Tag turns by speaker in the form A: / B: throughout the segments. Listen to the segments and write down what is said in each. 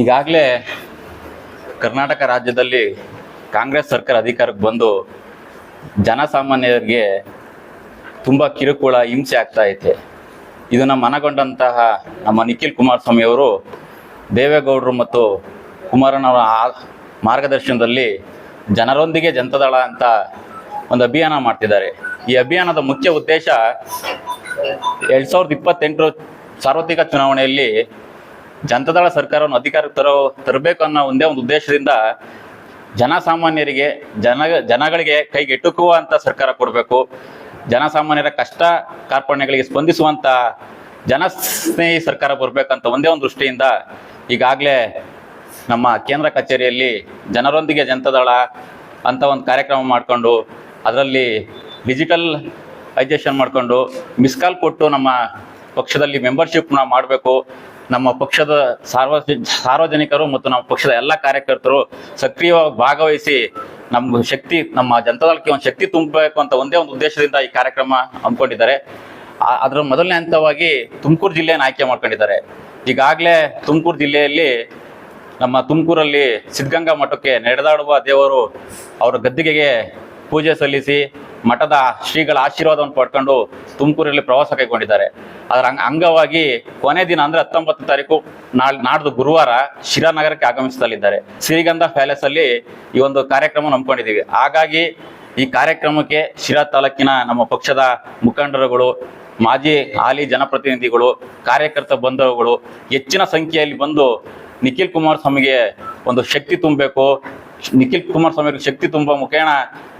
A: ಈಗಾಗಲೇ ಕರ್ನಾಟಕ ರಾಜ್ಯದಲ್ಲಿ ಕಾಂಗ್ರೆಸ್ ಸರ್ಕಾರ ಅಧಿಕಾರಕ್ಕೆ ಬಂದು ಜನಸಾಮಾನ್ಯರಿಗೆ ತುಂಬ ಕಿರುಕುಳ, ಹಿಂಸೆ ಆಗ್ತಾ ಐತೆ. ಇದನ್ನು ಮನಗೊಂಡಂತಹ ನಮ್ಮ ನಿಖಿಲ್ ಕುಮಾರಸ್ವಾಮಿ ಅವರು ದೇವೇಗೌಡರು ಮತ್ತು ಕುಮಾರನವರ ಮಾರ್ಗದರ್ಶನದಲ್ಲಿ ಜನರೊಂದಿಗೆ ಜನತಾದಳ ಅಂತ ಒಂದು ಅಭಿಯಾನ ಮಾಡ್ತಿದ್ದಾರೆ. ಈ ಅಭಿಯಾನದ ಮುಖ್ಯ ಉದ್ದೇಶ ಎರಡು ಸಾವಿರದ ಇಪ್ಪತ್ತೆಂಟರ ಸಾರ್ವತ್ರಿಕ ಚುನಾವಣೆಯಲ್ಲಿ ಜನತಾದಳ ಸರ್ಕಾರವನ್ನು ಅಧಿಕಾರಕ್ಕೆ ತರೋ ತರಬೇಕು ಅನ್ನೋ ಒಂದೇ ಒಂದು ಉದ್ದೇಶದಿಂದ ಜನಸಾಮಾನ್ಯರಿಗೆ, ಜನ, ಜನಗಳಿಗೆ ಕೈಗೆ ಎಟುಕುವಂಥ ಸರ್ಕಾರ ಕೊಡಬೇಕು. ಜನಸಾಮಾನ್ಯರ ಕಷ್ಟ ಕಾರ್ಪಣ್ಯಗಳಿಗೆ ಸ್ಪಂದಿಸುವಂಥ ಜನಸ್ನೇಹಿ ಸರ್ಕಾರ ಬರಬೇಕಂತ ಒಂದೇ ಒಂದು ದೃಷ್ಟಿಯಿಂದ ಈಗಾಗಲೇ ನಮ್ಮ ಕೇಂದ್ರ ಕಚೇರಿಯಲ್ಲಿ ಜನರೊಂದಿಗೆ ಜನತಾದಳ ಅಂತ ಒಂದು ಕಾರ್ಯಕ್ರಮ ಮಾಡಿಕೊಂಡು, ಅದರಲ್ಲಿ ಡಿಜಿಟಲ್ ಐಜೇಷನ್ ಮಾಡಿಕೊಂಡು ಮಿಸ್ ಕಾಲ್ ಕೊಟ್ಟು ನಮ್ಮ ಪಕ್ಷದಲ್ಲಿ ಮೆಂಬರ್ಶಿಪ್ನ ಮಾಡಬೇಕು. ನಮ್ಮ ಪಕ್ಷದ ಸಾರ್ವಜನಿಕ ಸಾರ್ವಜನಿಕರು ಮತ್ತು ನಮ್ಮ ಪಕ್ಷದ ಎಲ್ಲ ಕಾರ್ಯಕರ್ತರು ಸಕ್ರಿಯವಾಗಿ ಭಾಗವಹಿಸಿ ನಮ್ಮ ಶಕ್ತಿ, ನಮ್ಮ ಜನತಾದಳಕ್ಕೆ ಒಂದು ಶಕ್ತಿ ತುಂಬಬೇಕು ಅಂತ ಒಂದೇ ಒಂದು ಉದ್ದೇಶದಿಂದ ಈ ಕಾರ್ಯಕ್ರಮ ಹಮ್ಮಿಕೊಂಡಿದ್ದಾರೆ. ಅದರ ಮೊದಲನೇ ಹಂತವಾಗಿ ತುಮಕೂರು ಜಿಲ್ಲೆಯನ್ನು ಆಯ್ಕೆ ಮಾಡ್ಕೊಂಡಿದ್ದಾರೆ. ಈಗಾಗಲೇ ತುಮಕೂರು ಜಿಲ್ಲೆಯಲ್ಲಿ ನಮ್ಮ ತುಮಕೂರಲ್ಲಿ ಸಿದ್ಧಗಂಗಾ ಮಠಕ್ಕೆ ನಡೆದಾಡುವ ದೇವರು ಅವರ ಗದ್ದಿಗೆಗೆ ಪೂಜೆ ಸಲ್ಲಿಸಿ ಮಠದ ಶ್ರೀಗಳ ಆಶೀರ್ವಾದವನ್ನು ಪಡ್ಕೊಂಡು ತುಮಕೂರಲ್ಲಿ ಪ್ರವಾಸ ಕೈಗೊಂಡಿದ್ದಾರೆ. ಅದರ ಅಂಗ ಅಂಗವಾಗಿ ಕೊನೆ ದಿನ ಅಂದ್ರೆ ಹತ್ತೊಂಬತ್ತು ತಾರೀಕು ನಾಡ್ದು ಗುರುವಾರ ಶಿರಾನಗರಕ್ಕೆ ಆಗಮಿಸಲಿದ್ದಾರೆ ಸಿರಿಗಂಧ ಪ್ಯಾಲೇಸಲ್ಲಿ ಈ ಒಂದು ಕಾರ್ಯಕ್ರಮ ನಂಬ್ಕೊಂಡಿದ್ದೀವಿ ಹಾಗಾಗಿ ಈ ಕಾರ್ಯಕ್ರಮಕ್ಕೆ ಶಿರಾ ತಾಲೂಕಿನ ನಮ್ಮ ಪಕ್ಷದ ಮುಖಂಡರುಗಳು, ಮಾಜಿ ಹಾಲಿ ಜನಪ್ರತಿನಿಧಿಗಳು, ಕಾರ್ಯಕರ್ತ ಬಂಧುಗಳು ಹೆಚ್ಚಿನ ಸಂಖ್ಯೆಯಲ್ಲಿ ಬಂದು ನಿಖಿಲ್ ಕುಮಾರಸ್ವಾಮಿಗೆ ಒಂದು ಶಕ್ತಿ ತುಂಬಬೇಕು ನಿಖಿಲ್ ಕುಮಾರಸ್ವಾಮಿಗೆ ಶಕ್ತಿ ತುಂಬಾ ಮುಖೇಣ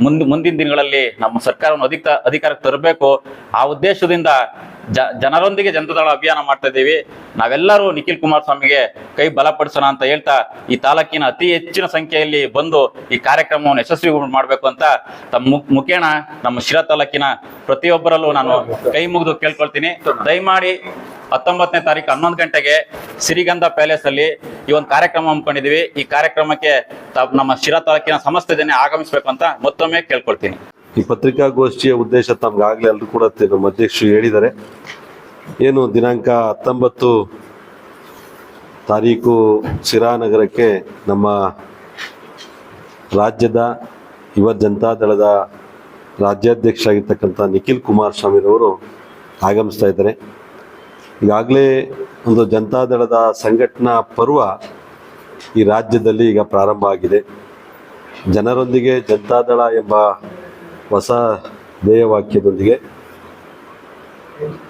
A: ಮುಂದ್ ಮುಂದಿನ ದಿನಗಳಲ್ಲಿ ನಮ್ಮ ಸರ್ಕಾರವನ್ನು ಅಧಿಕ ಅಧಿಕಾರಕ್ಕೆ ತರಬೇಕು. ಆ ಉದ್ದೇಶದಿಂದ ಜನರೊಂದಿಗೆ ಜನತಾದಳ ಅಭಿಯಾನ ಮಾಡ್ತಾ ಇದ್ದೀವಿ. ನಾವೆಲ್ಲರೂ ನಿಖಿಲ್ ಕುಮಾರಸ್ವಾಮಿಗೆ ಕೈ ಬಲಪಡಿಸೋಣ ಅಂತ ಹೇಳ್ತಾ ಈ ತಾಲೂಕಿನ ಅತಿ ಹೆಚ್ಚಿನ ಸಂಖ್ಯೆಯಲ್ಲಿ ಬಂದು ಈ ಕಾರ್ಯಕ್ರಮವನ್ನು ಯಶಸ್ವಿ ಮಾಡಬೇಕು ಅಂತ ತಮ್ಮ ಮುಖೇಣ, ನಮ್ಮ ಶಿರಾ ತಾಲೂಕಿನ ಪ್ರತಿಯೊಬ್ಬರಲ್ಲೂ ನಾನು ಕೈ ಮುಗಿದು ಕೇಳ್ಕೊಳ್ತೀನಿ. ದಯಮಾಡಿ ಹತ್ತೊಂಬತ್ತನೇ ತಾರೀಕು ಹನ್ನೊಂದು ಗಂಟೆಗೆ ಸಿರಿಗಂಧ ಪ್ಯಾಲೇಸ್ ಅಲ್ಲಿ ಈ ಒಂದು ಕಾರ್ಯಕ್ರಮ ಹಮ್ಮಿಕೊಂಡಿದ್ವಿ ಈ ಕಾರ್ಯಕ್ರಮಕ್ಕೆ ನಮ್ಮ ಶಿರಾ ತಾಲೂಕಿನ ಸಮಸ್ತ ಜನ ಆಗಮಿಸಬೇಕು ಅಂತ ಮತ್ತೊಮ್ಮೆ ಕೇಳ್ಕೊಳ್ತೀನಿ.
B: ಈ ಪತ್ರಿಕಾಗೋಷ್ಠಿಯ ಉದ್ದೇಶ ತಮ್ಗಾಗ್ಲೇ ಎಲ್ಲರೂ ಕೂಡ ನಮ್ಮ ಅಧ್ಯಕ್ಷರು ಹೇಳಿದ್ದಾರೆ. ಏನು ದಿನಾಂಕ ಹತ್ತೊಂಬತ್ತು ತಾರೀಕು ಶಿರಾ ನಗರಕ್ಕೆ ನಮ್ಮ ರಾಜ್ಯದ ಯುವ ಜನತಾದಳದ ರಾಜ್ಯಾಧ್ಯಕ್ಷ ಆಗಿರ್ತಕ್ಕಂಥ ನಿಖಿಲ್ ಕುಮಾರಸ್ವಾಮಿರವರು ಆಗಮಿಸ್ತಾ ಇದ್ದಾರೆ. ಈಗಾಗಲೇ ಒಂದು ಜನತಾದಳದ ಸಂಘಟನಾ ಪರ್ವ ಈ ರಾಜ್ಯದಲ್ಲಿ ಈಗ ಪ್ರಾರಂಭ ಆಗಿದೆ. ಜನರೊಂದಿಗೆ ಜನತಾದಳ ಎಂಬ ಹೊಸ ಧ್ಯೇಯವಾಕ್ಯದೊಂದಿಗೆ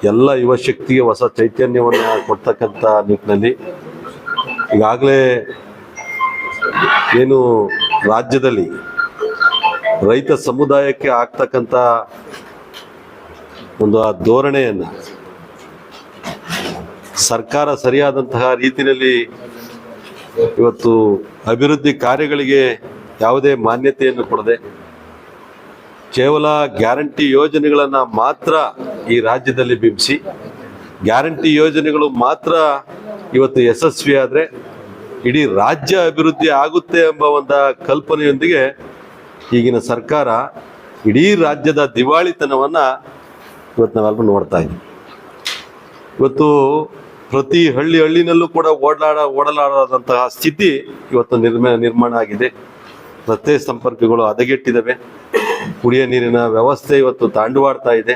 B: ಎಲ್ಲ ಯುವಶಕ್ತಿಗೆ ಹೊಸ ಚೈತನ್ಯವನ್ನು ಕೊಡ್ತಕ್ಕಂಥ ನಿಟ್ಟಿನಲ್ಲಿ ಈಗಾಗಲೇ ಏನು ರಾಜ್ಯದಲ್ಲಿ ರೈತ ಸಮುದಾಯಕ್ಕೆ ಆಗ್ತಕ್ಕಂಥ ಒಂದು ಆ ಧೋರಣೆಯನ್ನು ಸರ್ಕಾರ ಸರಿಯಾದಂತಹ ರೀತಿಯಲ್ಲಿ ಇವತ್ತು ಅಭಿವೃದ್ಧಿ ಕಾರ್ಯಗಳಿಗೆ ಯಾವುದೇ ಮಾನ್ಯತೆಯನ್ನು ಕೊಡದೆ ಕೇವಲ ಗ್ಯಾರಂಟಿ ಯೋಜನೆಗಳನ್ನು ಮಾತ್ರ ಈ ರಾಜ್ಯದಲ್ಲಿ ಬಿಂಬಿಸಿ, ಗ್ಯಾರಂಟಿ ಯೋಜನೆಗಳು ಮಾತ್ರ ಇವತ್ತು ಯಶಸ್ವಿ ಆದರೆ ಇಡೀ ರಾಜ್ಯ ಅಭಿವೃದ್ಧಿ ಆಗುತ್ತೆ ಎಂಬ ಒಂದು ಕಲ್ಪನೆಯೊಂದಿಗೆ ಈಗಿನ ಸರ್ಕಾರ ಇಡೀ ರಾಜ್ಯದ ದಿವಾಳಿತನವನ್ನು ಇವತ್ತು ನಾವೆಲ್ಲರೂ ನೋಡ್ತಾ ಇದ್ದೀವಿ ಇವತ್ತು ಪ್ರತಿ ಹಳ್ಳಿ ಹಳ್ಳಿನಲ್ಲೂ ಕೂಡ ಓಡಾಡ, ಓಡಲಾಡದಂತಹ ಸ್ಥಿತಿ ಇವತ್ತು ನಿರ್ಮ, ನಿರ್ಮಾಣ ಆಗಿದೆ. ರಸ್ತೆ ಸಂಪರ್ಕಗಳು ಹದಗೆಟ್ಟಿದ್ದಾವೆ. ಕುಡಿಯ ನೀರಿನ ವ್ಯವಸ್ಥೆ ಇವತ್ತು ತಾಂಡವಾಡ್ತಾ ಇದೆ.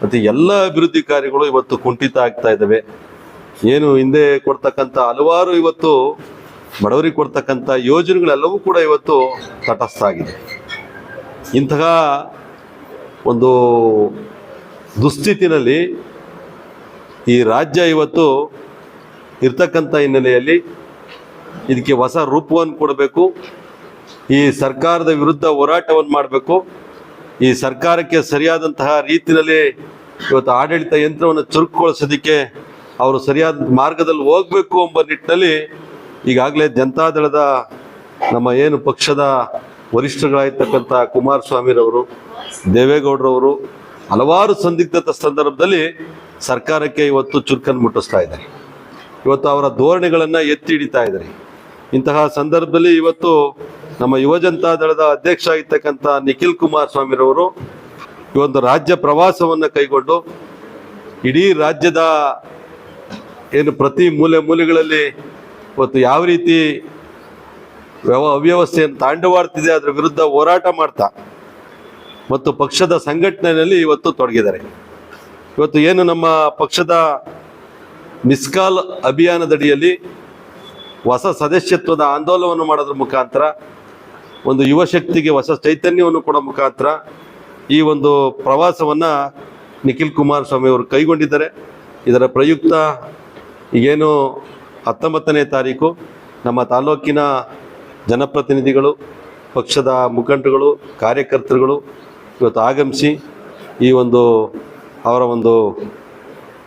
B: ಮತ್ತು ಎಲ್ಲ ಅಭಿವೃದ್ಧಿ ಕಾರ್ಯಗಳು ಇವತ್ತು ಕುಂಠಿತ ಆಗ್ತಾ ಇದ್ದಾವೆ. ಏನು ಹಿಂದೆ ಕೊಡ್ತಕ್ಕಂಥ ಹಲವಾರು ಇವತ್ತು ಬಡವರಿಗೆ ಕೊಡ್ತಕ್ಕಂಥ ಯೋಜನೆಗಳೆಲ್ಲವೂ ಕೂಡ ಇವತ್ತು ತಟಸ್ಥ ಆಗಿದೆ. ಇಂತಹ ಒಂದು ದುಸ್ಥಿತಿನಲ್ಲಿ ಈ ರಾಜ್ಯ ಇವತ್ತು ಇರ್ತಕ್ಕಂಥ ಹಿನ್ನೆಲೆಯಲ್ಲಿ ಇದಕ್ಕೆ ಹೊಸ ರೂಪವನ್ನು ಕೊಡಬೇಕು. ಈ ಸರ್ಕಾರದ ವಿರುದ್ಧ ಹೋರಾಟವನ್ನು ಮಾಡಬೇಕು. ಈ ಸರ್ಕಾರಕ್ಕೆ ಸರಿಯಾದಂತಹ ರೀತಿಯಲ್ಲಿ ಇವತ್ತು ಆಡಳಿತ ಯಂತ್ರವನ್ನು ಚುರುಕುಗೊಳಿಸೋದಕ್ಕೆ ಅವರು ಸರಿಯಾದ ಮಾರ್ಗದಲ್ಲಿ ಹೋಗಬೇಕು ಎಂಬ ನಿಟ್ಟಿನಲ್ಲಿ ಈಗಾಗಲೇ ಜನತಾದಳದ ನಮ್ಮ ಏನು ಪಕ್ಷದ ವರಿಷ್ಠಗಳಾಗಿರ್ತಕ್ಕಂಥ ಕುಮಾರಸ್ವಾಮಿರವರು, ದೇವೇಗೌಡರವರು ಹಲವಾರು ಸಂದಿಗ್ಧತೆ ಸಂದರ್ಭದಲ್ಲಿ ಸರ್ಕಾರಕ್ಕೆ ಇವತ್ತು ಚುರುಕನ್ನು ಮುಟ್ಟಿಸ್ತಾ ಇದ್ದಾರೆ. ಇವತ್ತು ಅವರ ಧೋರಣೆಗಳನ್ನು ಎತ್ತಿ ಹಿಡಿತಾ ಇದ್ದಾರೆ. ಇಂತಹ ಸಂದರ್ಭದಲ್ಲಿ ಇವತ್ತು ನಮ್ಮ ಯುವ ಜನತಾ ದಳದ ಅಧ್ಯಕ್ಷ ಆಗಿರ್ತಕ್ಕಂಥ ನಿಖಿಲ್ ಕುಮಾರಸ್ವಾಮಿರವರು ಈ ಒಂದು ರಾಜ್ಯ ಪ್ರವಾಸವನ್ನು ಕೈಗೊಂಡು ಇಡೀ ರಾಜ್ಯದ ಏನು ಪ್ರತಿ ಮೂಲೆ ಮೂಲೆಗಳಲ್ಲಿ ಇವತ್ತು ಯಾವ ರೀತಿ ವ್ಯವ, ಅವ್ಯವಸ್ಥೆಯನ್ನು ತಾಂಡವಾಡ್ತಿದೆ ಅದರ ವಿರುದ್ಧ ಹೋರಾಟ ಮಾಡ್ತಾ ಮತ್ತು ಪಕ್ಷದ ಸಂಘಟನೆಯಲ್ಲಿ ಇವತ್ತು ತೊಡಗಿದ್ದಾರೆ. ಇವತ್ತು ಏನು ನಮ್ಮ ಪಕ್ಷದ ಮಿಸ್ಕಾಲ್ ಅಭಿಯಾನದಡಿಯಲ್ಲಿ ಹೊಸ ಸದಸ್ಯತ್ವದ ಆಂದೋಲನವನ್ನು ಮಾಡೋದ್ರ ಮುಖಾಂತರ ಒಂದು ಯುವ ಶಕ್ತಿಗೆ ಹೊಸ ಚೈತನ್ಯವನ್ನು ಕೊಡೋ ಮುಖಾಂತರ ಈ ಒಂದು ಪ್ರವಾಸವನ್ನು ನಿಖಿಲ್ ಕುಮಾರಸ್ವಾಮಿ ಅವರು ಕೈಗೊಂಡಿದ್ದಾರೆ. ಇದರ ಪ್ರಯುಕ್ತ ಏನು ಹತ್ತೊಂಬತ್ತನೇ ತಾರೀಕು ನಮ್ಮ ತಾಲೂಕಿನ ಜನಪ್ರತಿನಿಧಿಗಳು, ಪಕ್ಷದ ಮುಖಂಡರುಗಳು, ಕಾರ್ಯಕರ್ತರುಗಳು ಇವತ್ತು ಆಗಮಿಸಿ ಈ ಒಂದು ಅವರ ಒಂದು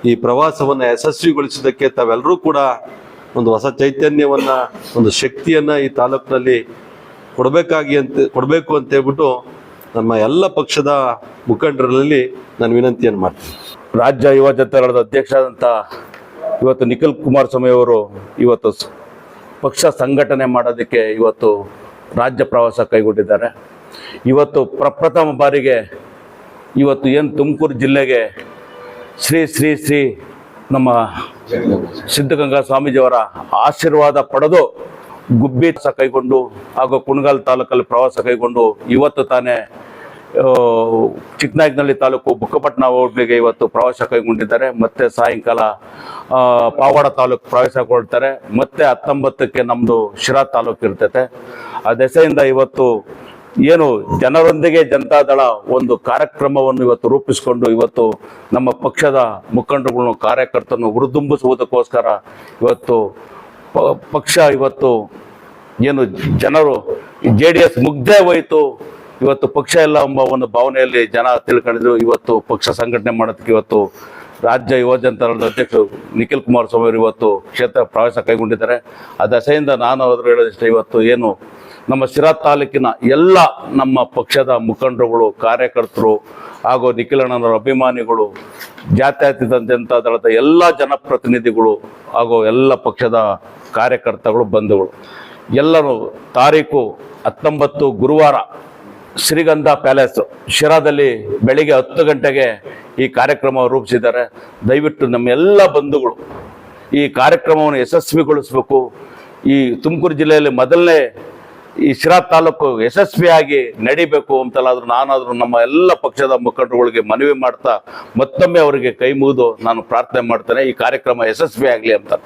B: ಈ ಪ್ರವಾಸವನ್ನು ಯಶಸ್ವಿಗೊಳಿಸೋದಕ್ಕೆ ತಾವೆಲ್ಲರೂ ಕೂಡ ಒಂದು ಹೊಸ ಚೈತನ್ಯವನ್ನು, ಒಂದು ಶಕ್ತಿಯನ್ನು ಈ ತಾಲೂಕಿನಲ್ಲಿ ಕೊಡಬೇಕಾಗಿ ಅಂತ, ಕೊಡಬೇಕು ಅಂತ ಹೇಳ್ಬಿಟ್ಟು ನಮ್ಮ ಎಲ್ಲ ಪಕ್ಷದ ಮುಖಂಡರಲ್ಲಿ ನಾನು ವಿನಂತಿಯನ್ನು ಮಾಡ್ತೀನಿ.
C: ರಾಜ್ಯ ಯುವ ಜನತಾದಳದ ಅಧ್ಯಕ್ಷರಾದಂಥ ಇವತ್ತು ನಿಖಿಲ್ ಕುಮಾರಸ್ವಾಮಿ ಅವರು ಇವತ್ತು ಪಕ್ಷ ಸಂಘಟನೆ ಮಾಡೋದಕ್ಕೆ ಇವತ್ತು ರಾಜ್ಯ ಪ್ರವಾಸ ಕೈಗೊಂಡಿದ್ದಾರೆ. ಇವತ್ತು ಪ್ರಪ್ರಥಮ ಬಾರಿಗೆ ಇವತ್ತು ಏನು ತುಮಕೂರು ಜಿಲ್ಲೆಗೆ ಶ್ರೀ ಶ್ರೀ ಶ್ರೀ ನಮ್ಮ ಸಿದ್ಧಗಂಗಾ ಸ್ವಾಮೀಜಿಯವರ ಆಶೀರ್ವಾದ ಪಡೆದು ಗುಬ್ಬಿ ಸಹ ಕೈಗೊಂಡು ಹಾಗೂ ಕುಣಗಾಲ್ ತಾಲೂಕಲ್ಲಿ ಪ್ರವಾಸ ಕೈಗೊಂಡು ಇವತ್ತು ತಾನೇ ಚಿಕ್ಕನಾಯಕನಹಳ್ಳಿ ತಾಲೂಕು ಬುಕ್ಕಪಟ್ಟಣ ಹೋಟ್ಲಿಗೆ ಇವತ್ತು ಪ್ರವಾಸ ಕೈಗೊಂಡಿದ್ದಾರೆ. ಮತ್ತೆ ಸಾಯಂಕಾಲ ಪಾವಾಡ ತಾಲೂಕು ಪ್ರವಾಸ ಕೊಡ್ತಾರೆ. ಮತ್ತೆ ಹತ್ತೊಂಬತ್ತಕ್ಕೆ ನಮ್ಮದು ಶಿರಾ ತಾಲೂಕು ಇರ್ತೈತೆ. ಆ ದೆಸೆಯಿಂದ ಇವತ್ತು ಏನು ಜನರೊಂದಿಗೆ ಜನತಾದಳ ಒಂದು ಕಾರ್ಯಕ್ರಮವನ್ನು ಇವತ್ತು ರೂಪಿಸಿಕೊಂಡು ಇವತ್ತು ನಮ್ಮ ಪಕ್ಷದ ಮುಖಂಡರುಗಳನ್ನು, ಕಾರ್ಯಕರ್ತರನ್ನು ಹುರಿದುಂಬಿಸುವುದಕ್ಕೋಸ್ಕರ ಇವತ್ತು ಪಕ್ಷ ಇವತ್ತು ಏನು ಜನರು ಜೆ ಡಿ ಎಸ್ ಮುಗ್ದೇ ಹೋಯಿತು. ಇವತ್ತು ಪಕ್ಷ ಇಲ್ಲ ಎಂಬ ಒಂದು ಭಾವನೆಯಲ್ಲಿ ಜನ ತಿಳ್ಕೊಂಡಿದ್ರು. ಇವತ್ತು ಪಕ್ಷ ಸಂಘಟನೆ ಮಾಡೋದಕ್ಕೆ ಇವತ್ತು ರಾಜ್ಯ ಯುವ ಜನತಾದಳದ ಅಧ್ಯಕ್ಷರು ನಿಖಿಲ್ ಕುಮಾರಸ್ವಾಮಿ ಅವರು ಇವತ್ತು ಕ್ಷೇತ್ರ ಪ್ರವಾಸ ಕೈಗೊಂಡಿದ್ದಾರೆ. ಆ ದಶೆಯಿಂದ ನಾನು ಅವರು ಹೇಳೋದಿಷ್ಟೇ, ಇವತ್ತು ಏನು ನಮ್ಮ ಶಿರಾ ತಾಲೂಕಿನ ಎಲ್ಲ ನಮ್ಮ ಪಕ್ಷದ ಮುಖಂಡರುಗಳು, ಕಾರ್ಯಕರ್ತರು ಹಾಗೂ ನಿಖಿಲಣ್ಣನವರ ಅಭಿಮಾನಿಗಳು ಜಾತ್ಯತೀತ ಜನತಾ ದಳದ ಎಲ್ಲ ಜನಪ್ರತಿನಿಧಿಗಳು ಹಾಗೂ ಎಲ್ಲ ಪಕ್ಷದ ಕಾರ್ಯಕರ್ತಗಳು ಬಂಧುಗಳು. ಎಲ್ಲರೂ ತಾರೀಕು ಹತ್ತೊಂಬತ್ತು ಗುರುವಾರ ಶ್ರೀಗಂಧ ಪ್ಯಾಲೇಸ್ ಶಿರಾದಲ್ಲಿ ಬೆಳಿಗ್ಗೆ ಹತ್ತು ಗಂಟೆಗೆ ಈ ಕಾರ್ಯಕ್ರಮ ರೂಪಿಸಿದ್ದಾರೆ. ದಯವಿಟ್ಟು ನಮ್ಮ ಎಲ್ಲ ಬಂಧುಗಳು ಈ ಕಾರ್ಯಕ್ರಮವನ್ನು ಯಶಸ್ವಿಗೊಳಿಸಬೇಕು. ಈ ತುಮಕೂರು ಜಿಲ್ಲೆಯಲ್ಲಿ ಮೊದಲನೇ ಈ ಶಿರಾ ತಾಲೂಕು ಯಶಸ್ವಿಯಾಗಿ ನಡಿಬೇಕು ಅಂತಲಾದ್ರೂ ನಾನಾದರೂ ನಮ್ಮ ಎಲ್ಲ ಪಕ್ಷದ ಮುಖಂಡರುಗಳಿಗೆ ಮನವಿ ಮಾಡ್ತಾ ಮತ್ತೊಮ್ಮೆ ಅವರಿಗೆ ಕೈ ಮುಗಿದು ನಾನು ಪ್ರಾರ್ಥನೆ ಮಾಡ್ತೇನೆ. ಈ ಕಾರ್ಯಕ್ರಮ ಯಶಸ್ವಿಯಾಗಲಿ ಅಂತ.